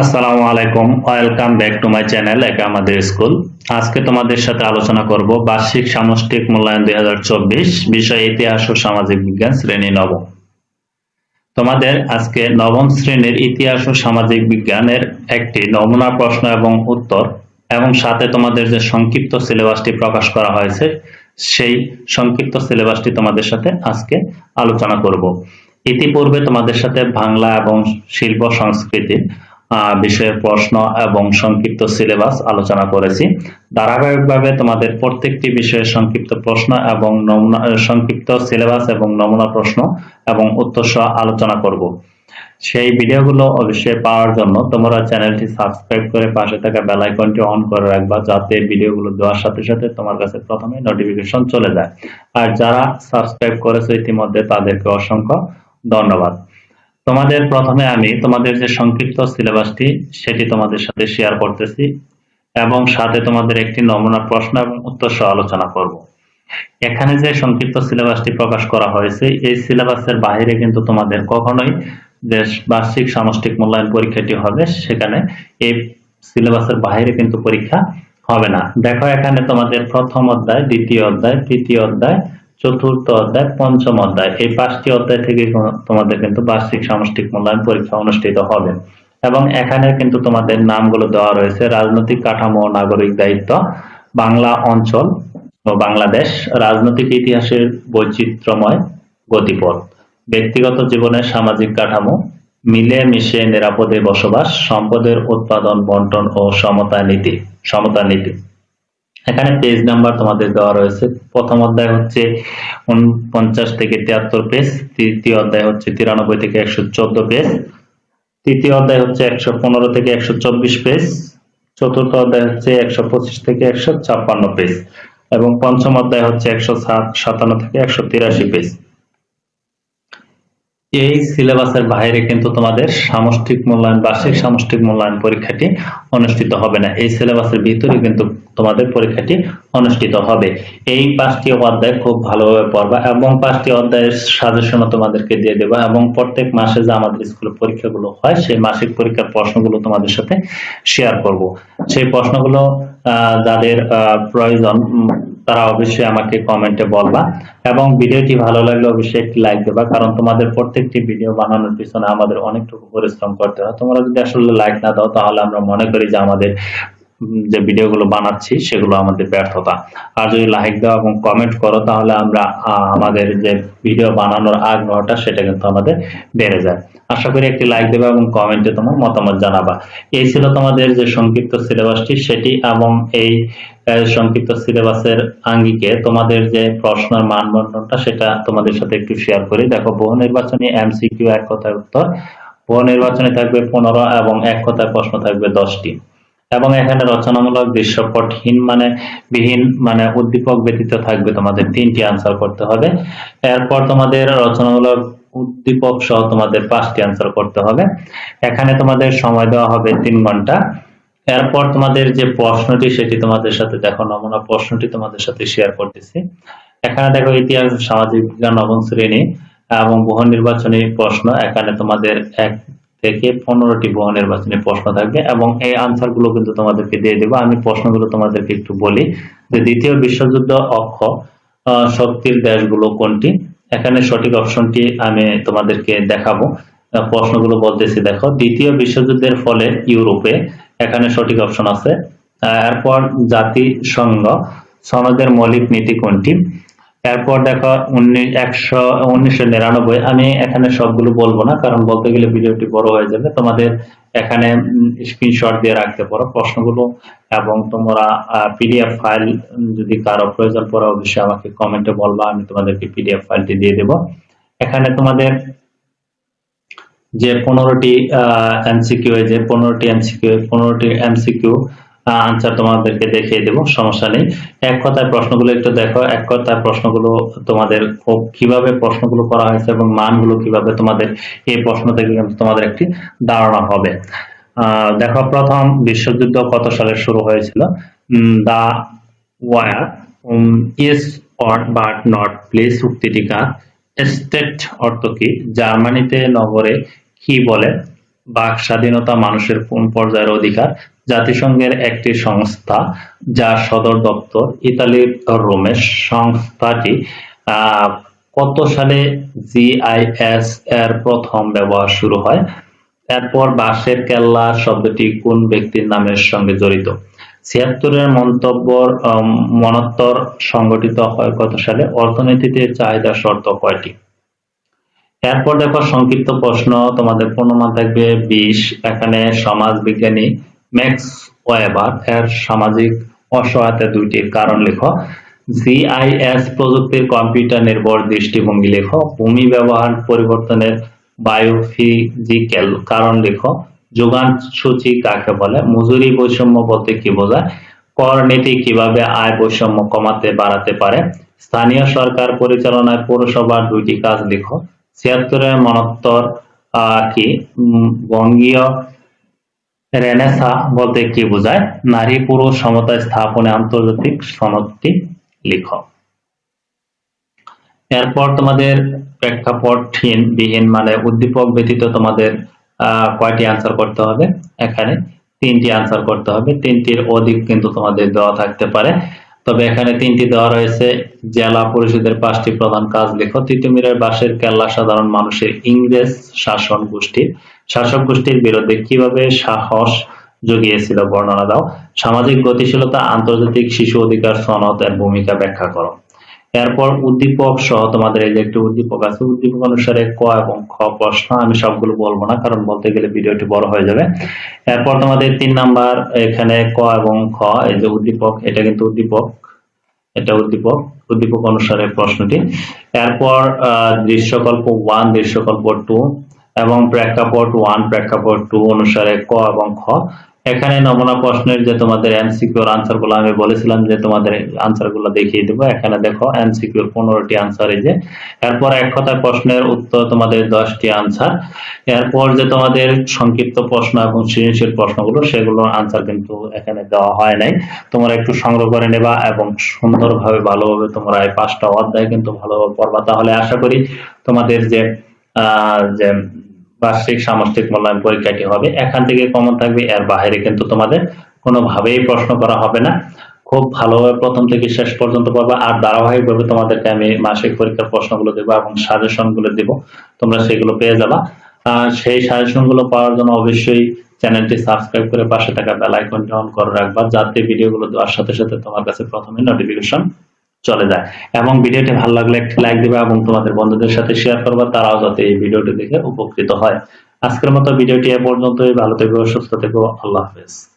আসসালামু আলাইকুম। Welcome back to my channel একা আমাদের স্কুল। আজকে তোমাদের সাথে আলোচনা করব বার্ষিক সামষ্টিক মূল্যায়ন দুই বিষয় ইতিহাস ও সামাজিক বিজ্ঞান শ্রেণি নবম। তোমাদের আজকে নবম শ্রেণির ইতিহাস ও সামাজিক বিজ্ঞানের একটি নমুনা প্রশ্ন এবং উত্তর এবং সাথে তোমাদের যে সংক্ষিপ্ত সিলেবাসটি প্রকাশ করা হয়েছে সেই সংক্ষিপ্ত সিলেবাসটি তোমাদের সাথে আজকে আলোচনা করব। ইতিপূর্বে তোমাদের সাথে বাংলা এবং শিল্প সংস্কৃতি আহ, বিষয়ের প্রশ্ন এবং সংক্ষিপ্ত সিলেবাস আলোচনা করেছি। ধারাবাহিকভাবে তোমাদের প্রত্যেকটি বিষয়ের সংক্ষিপ্ত প্রশ্ন এবং নমুনা সংক্ষিপ্ত সিলেবাস এবং নমুনা প্রশ্ন এবং উত্তর সহ আলোচনা করব। সেই ভিডিওগুলো অবশ্যই পাওয়ার জন্য তোমরা চ্যানেলটি সাবস্ক্রাইব করে পাশে থাকা বেল আইকনটি অন করে রাখবা যাতে ভিডিওগুলো দেওয়ার সাথে সাথে তোমার কাছে প্রথমে নোটিফিকেশন চলে যায়। আর যারা সাবস্ক্রাইব করেছে ইতিমধ্যে তাদেরকে অসংখ্য ধন্যবাদ। তোমাদের প্রথমে আমি তোমাদের যে সংক্ষিপ্ত সিলেবাসটি, সেটি তোমাদের সাথে শেয়ার করতেছি এবং সাথে তোমাদের একটি নমুনা প্রশ্ন এবং উত্তর সহ আলোচনা করব। এখানে যে সংক্ষিপ্ত সিলেবাসটি প্রকাশ করা হয়েছে, এই সিলেবাসের বাইরে কিন্তু তোমাদের কখনোই যে বার্ষিক সামষ্টিক মূল্যায়ন পরীক্ষাটি হবে, সেখানে এই সিলেবাসের বাইরে কিন্তু পরীক্ষা হবে না। দেখো এখানে তোমাদের প্রথম অধ্যায়, দ্বিতীয় অধ্যায়, তৃতীয় অধ্যায় চতুর্থ অধ্যায়, পঞ্চম অধ্যায়। এই পাঁচটি অধ্যায় থেকে তোমাদের কিন্তু বার্ষিক সামষ্টিক মূল্যায়ন পরীক্ষা অনুষ্ঠিত হবে। এবং এখানে কিন্তু তোমাদের নামগুলো দেওয়া রয়েছে, রাজনৈতিক কাঠামো নাগরিক দায়িত্ব, বাংলা অঞ্চল ও বাংলাদেশ, রাজনৈতিক ইতিহাসের বৈচিত্র্যময় গতিপথ, ব্যক্তিগত জীবনের সামাজিক কাঠামো মিলে মিশে নিরাপদে বসবাস, সম্পদের উৎপাদন, বন্টন ও সমতা নীতি সমতা নীতি এখানে পেজ নাম্বার তোমাদের দেওয়া রয়েছে। প্রথম অধ্যায় হচ্ছে উনপঞ্চাশ থেকে তিয়াত্তর পেজ তৃতীয় অধ্যায় হচ্ছে তিরানব্বই থেকে একশো চোদ্দ পেজ তৃতীয় অধ্যায় হচ্ছে একশো পনেরো থেকে একশো চব্বিশ পেজ চতুর্থ অধ্যায় হচ্ছে একশো পঁচিশ থেকে একশো ছাপ্পান্ন পেজ এবং পঞ্চম অধ্যায় হচ্ছে একশো সাতান্ন থেকে একশো তিরাশি পেজ এই সিলেবাসের বাইরে কিন্তু তোমাদের সামষ্টিক মূল্যায়ন, বার্ষিক সামষ্টিক মূল্যায়ন পরীক্ষাটি অনুষ্ঠিত হবে না। এই সিলেবাসের ভিতরে কিন্তু তোমাদের পরীক্ষাটি অনুষ্ঠিত হবে। এই পাঁচটি অধ্যায় খুব ভালোভাবে পড়বা এবং পাঁচটি অধ্যায়ের সাজেশনও তোমাদেরকে দিয়ে দেবো এবং প্রত্যেক মাসে যে আমাদের স্কুলে পরীক্ষাগুলো হয়, সেই মাসিক পরীক্ষার প্রশ্নগুলো তোমাদের সাথে শেয়ার করব। সেই প্রশ্নগুলো যাদের প্রয়োজন তারা অবশ্যই আমাকে কমেন্টে বলবা। এবং ভিডিওটি ভালো লাগলে অবশ্যই একটি লাইক দেবা, কারণ তোমাদের প্রত্যেকটি ভিডিও বানানোর পিছনে আমাদের অনেকটুকু পরিশ্রম করতে হয়। তোমরা যদি আসলে লাইক না দাও, তাহলে আমরা মনে করি যে আমাদের যে ভিডিওগুলো বানাচ্ছি, সেগুলো আমাদের ব্যর্থতা। আর যদি লাইক দাও এবং কমেন্ট করো, তাহলে আমরা আমাদের যে ভিডিও বানানোর আগ্রহটা, সেটা কিন্তু আমাদের বেড়ে যায়। আশা করি একটি লাইক দেবে এবং কমেন্টে তোমার মতামত জানাবা। এই ছিল তোমাদের যে সংক্ষিপ্ত সিলেবাসটি সেটি এবং এই সংক্ষিপ্ত সিলেবাসের আঙ্গিকে তোমাদের যে প্রশ্নের মানদণ্ডটা, সেটা তোমাদের সাথে একটু শেয়ার করি। দেখো, বহু নির্বাচনী এমসিকিউ এক কথায় উত্তর, বহু নির্বাচনী থাকবে পনেরো এবং এক কথায় প্রশ্ন থাকবে দশটি। এবং এখানে রচনামূলক দৃশ্যপটহীন মানে বিহীন মানে উদ্দীপক ব্যতীত থাকবে তোমাদের তিনটি আনসার করতে হবে। এরপর তোমাদের রচনামূলক উদ্দীপক সহ তোমাদের পাঁচটি আনসার করতে হবে। এখানে তোমাদের সময় দেওয়া হবে তিন ঘণ্টা। এরপর তোমাদের যে প্রশ্নটি, সেটি তোমাদের সাথে দেখো, নমুনা প্রশ্নটি তোমাদের সাথে শেয়ার করতেছি। এখানে দেখো, ইতিহাস, সামাজিক বিজ্ঞান, নবম শ্রেণি এবং বহু নির্বাচনী প্রশ্ন। এখানে তোমাদের এক থেকে পনেরোটি বহু নির্বাচনী প্রশ্ন থাকবে এবং এই আনসারগুলো কিন্তু তোমাদেরকে দিয়ে দেবো। আমি প্রশ্নগুলো তোমাদেরকে একটু বলি। যে দ্বিতীয় বিশ্বযুদ্ধ অক্ষ শক্তির দেশগুলো কোনটি? এখানে সঠিক অপশনটি আমি তোমাদেরকে দেখাবো। প্রশ্নগুলো বলতেছি, দেখো, দ্বিতীয় বিশ্বযুদ্ধের ফলে ইউরোপে এখানে সঠিক অপশন আছে। এরপর জাতিসংঘ, সনদের মৌলিক নীতি কোনটি? এরপর দেখো উনিশ, একশো নিরানব্বই। আমি এখানে সবগুলো বলব না, কারণ বলতে গেলে ভিডিওটি বড় হয়ে যাবে। তোমাদের এখানে স্ক্রিনশট দিয়ে রাখতে পারো প্রশ্নগুলো, এবং তোমরা পিডিএফ ফাইল যদি কারও প্রয়োজন পড়ে, অবশ্যই আমাকে কমেন্টে বলবা, আমি তোমাদেরকে পিডিএফ ফাইলটি দিয়ে দেব। এখানে তোমাদের যে পনেরোটি এমসিকিউ যে পনেরোটি এমসিকিউ পনেরোটি এমসিকিউ আনসার তোমাদেরকে দেখিয়ে দেবো, সমস্যা নেই। এক কথায় প্রশ্নগুলো একটু দেখো, এক কথায় প্রশ্নগুলো তোমাদের কীভাবে প্রশ্নগুলো করা হয়েছে এবং মানগুলো কীভাবে তোমাদের এই প্রশ্ন থেকে কিন্তু তোমাদের একটি ধারণা হবে। দেখো, প্রথম বিশ্বযুদ্ধ কত সালে শুরু হয়েছিল? The war is or but not place উক্তিটি কার স্টেট অর্থ কি? জার্মানিতে নগরে কি বলে? বাক স্বাধীনতা মানুষের কোন পর্যায়ের অধিকার? জাতিসংঘের একটি সংস্থা যার সদর দপ্তর ইতালির রোমে সংস্থাটি কত সালে জিআইএস এর প্রথম ব্যবহার শুরু হয়? এরপর বাঁশের কেল্লা শব্দটি কোন ব্যক্তির নামের সঙ্গে জড়িত? ছিয়াত্তরের মন্তব্যর আম, মনত্তর সংগঠিত হয় কত সালে? অর্থনীতিতে চাহিদা শর্ত কয়টি? এরপর দেখো সংক্ষিপ্ত প্রশ্ন তোমাদের পূর্ণমান থাকবে বিশ এখানে সমাজ বিজ্ঞানী ম্যাক্স ওয়েবার এর সামাজিক অসহায়তা দুইটির কারণ লেখো। জিআইএস প্রযুক্তির কম্পিউটার নির্ভর দৃষ্টিভঙ্গি লেখো। ভূমি ব্যবহার পরিবর্তনের বায়োফিজিক্যাল কারণ লেখো। যোগান সূচি কাকে বলে? মজুরি বৈষম্য বলতে কি বোঝায়? কর নীতি কীভাবে আয় বৈষম্য কমাতে বাড়াতে পারে? স্থানীয় সরকার পরিচালনায় পৌরসভার দুইটি কাজ লিখো। ছিয়াত্তরের মনোত্তর কি? বঙ্গীয় রেনেসা বলতে কি বোঝায়? নারী, পুরুষ সমতা স্থাপনে আন্তর্জাতিক সনদটি লিখো। এরপর তোমাদের প্রেক্ষাপটহীন বিহীন মানে উদ্দীপক ব্যতীত তোমাদের কয়টি আনসার করতে হবে? এখানে তিনটি আনসার করতে হবে। তিনটির অধিক কিন্তু তোমাদের দেওয়া থাকতে পারে। তবে এখানে তিনটি দেওয়া রয়েছে। জেলা পরিষদের পাঁচটি প্রধান কাজ লেখো। তিতুমিরের বাসের কেল্লা সাধারণ মানুষের ইংরেজ শাসন গোষ্ঠীর শাসক গোষ্ঠীর বিরুদ্ধে কীভাবে সাহস জুগিয়েছিল বর্ণনা দাও। সামাজিক গতিশীলতা, আন্তর্জাতিক শিশু অধিকার সনদ এর ভূমিকা ব্যাখ্যা করো। এরপর উদ্দীপক সহ তোমাদের এই যে একটি উদ্দীপক আছে, উদ্দীপক অনুসারে ক এবং খ প্রশ্ন আমি সবগুলো বলব না, কারণ বলতে গেলে ভিডিওটি বড় হয়ে যাবে। এরপর তোমাদের তিন নাম্বার, এখানে ক এবং খ, এই যে উদ্দীপক, এটা কিন্তু উদ্দীপক, এটা উদ্দীপক উদ্দীপক অনুসারে প্রশ্নটি। এরপর দৃশ্যকল্প ওয়ান দৃশ্যকল্প টু এবং প্রেক্ষাপট ওয়ান প্রেক্ষাপট টু অনুসারে ক এবং খ। এখানে নমুনা প্রশ্নের যে তোমাদের এমসিকিউর আনসারগুলো আমি বলেছিলাম যে তোমাদের আনসারগুলো দেখিয়ে দেবো। এখানে দেখো এমসিকিউর পনেরোটি আনসার এই যে। এরপর এক কথায় প্রশ্নের উত্তর তোমাদের দশটি আনসার এরপর যে তোমাদের সংক্ষিপ্ত প্রশ্ন এবং সৃজনশীল প্রশ্নগুলো সেগুলোর আনসার কিন্তু এখানে দেওয়া হয় নাই। তোমরা একটু সংগ্রহ করে নেবা এবং সুন্দরভাবে ভালোভাবে তোমরা এই পাঁচটা অধ্যায় কিন্তু ভালোভাবে পড়বা। তাহলে আশা করি তোমাদের যে আহ, যে বার্ষিক সামষ্টিক মূল্যায়ন পরীক্ষাটি হবে। এখান থেকে কমন থাকবে, এর বাইরে কিন্তু তোমাদের কোনোভাবেই প্রশ্ন করা হবে না। খুব ভালোভাবে প্রথম থেকে শেষ পর্যন্ত পাবা আর ধারাবাহিকভাবে তোমাদেরকে আমি মাসিক পরীক্ষার প্রশ্নগুলো দেবো এবং সাজেশনগুলো দেবো। তোমরা সেগুলো পেয়ে যাবা। সেই সাজেশনগুলো পাওয়ার জন্য অবশ্যই চ্যানেলটি সাবস্ক্রাইব করে পাশে থাকা বেল আইকনটি অন করে রাখবা, যাতে ভিডিওগুলো দেওয়ার সাথে সাথে তোমার কাছে প্রথমে নোটিফিকেশন চলে যায়। এবং ভিডিওটি ভালো লাগলে একটি লাইক দিবে এবং তোমাদের বন্ধুদের সাথে শেয়ার করবা, তারাও যাতে এই ভিডিওটি দেখে উপকৃত হয়। আজকের মতো ভিডিওটি এ পর্যন্তই। ভালো থেকো, সুস্থ থেকো। আল্লাহ হাফেজ।